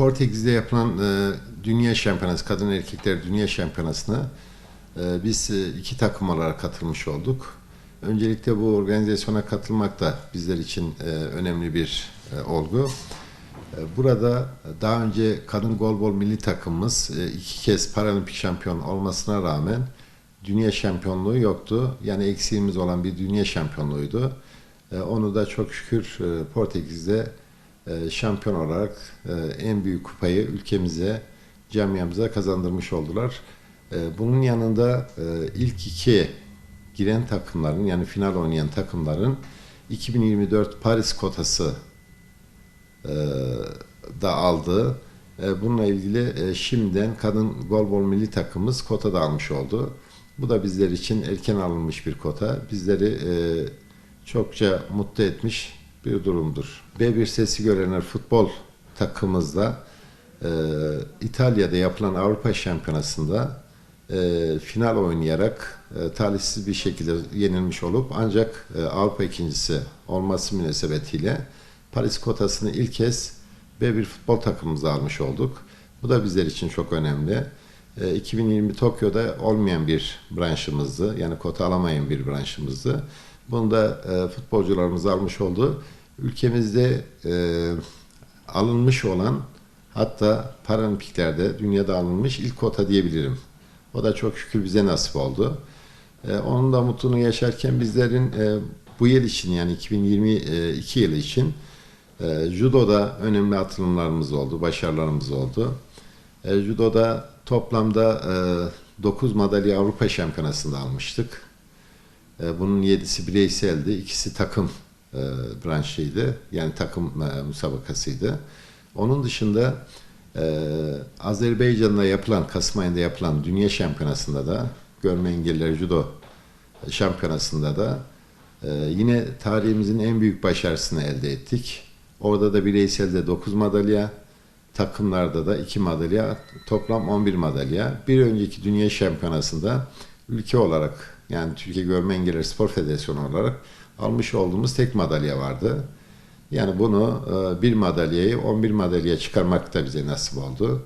Portekiz'de yapılan e, Dünya Şampiyonası, Kadın Erkekler Dünya Şampiyonası'na e, biz e, iki takım olarak katılmış olduk. Öncelikle bu organizasyona katılmak da bizler için e, önemli bir e, olgu. E, Burada daha önce kadın golbol milli takımımız e, iki kez paralimpik şampiyon olmasına rağmen dünya şampiyonluğu yoktu. Yani eksiğimiz olan bir dünya şampiyonluğuydu. E, Onu da çok şükür e, Portekiz'de e, şampiyon olarak e, en büyük kupayı ülkemize, camiamıza kazandırmış oldular. E, Bunun yanında ilk iki giren takımların yani final oynayan takımların 2024 Paris kotası da aldı. Bununla ilgili şimdiden kadın golbol milli takımımız kota da almış oldu. Bu da bizler için erken alınmış bir kota. Bizleri çokça mutlu etmiş bir durumdur. B1 Sesi Görenler futbol takımımızda e, İtalya'da yapılan Avrupa Şampiyonası'nda e, final oynayarak e, talihsiz bir şekilde yenilmiş olup ancak e, Avrupa ikincisi olması münasebetiyle Paris kotasını ilk kez B1 futbol takımımıza almış olduk. Bu da bizler için çok önemli. E, 2020 Tokyo'da olmayan bir branşımızdı. Yani kota alamayan bir branşımızdı. Bunu da e, futbolcularımız almış oldu. Ülkemizde e, alınmış olan hatta paralimpiklerde dünyada alınmış ilk kota diyebilirim. O da çok şükür bize nasip oldu. E, onun da mutluluğunu yaşarken bizlerin e, bu yıl için yani 2022 yılı için e, judoda önemli atılımlarımız oldu, başarılarımız oldu. E, judoda toplamda e, 9 madalya Avrupa Şampiyonası'nda almıştık. E, bunun 7'si bireyseldi, ikisi takım e, branşıydı. Yani takım e, müsabakasıydı. Onun dışında e, Azerbaycan'da yapılan, Kasım ayında yapılan Dünya Şampiyonası'nda da görme engelliler judo şampiyonasında da e, yine tarihimizin en büyük başarısını elde ettik. Orada da bireyselde 9 madalya, takımlarda da 2 madalya, toplam 11 madalya. Bir önceki Dünya Şampiyonası'nda ülke olarak yani Türkiye Görme Engelliler Spor Federasyonu olarak almış olduğumuz tek madalya vardı. Yani bunu e, bir madalyayı 11 madalyaya çıkarmak da bize nasip oldu.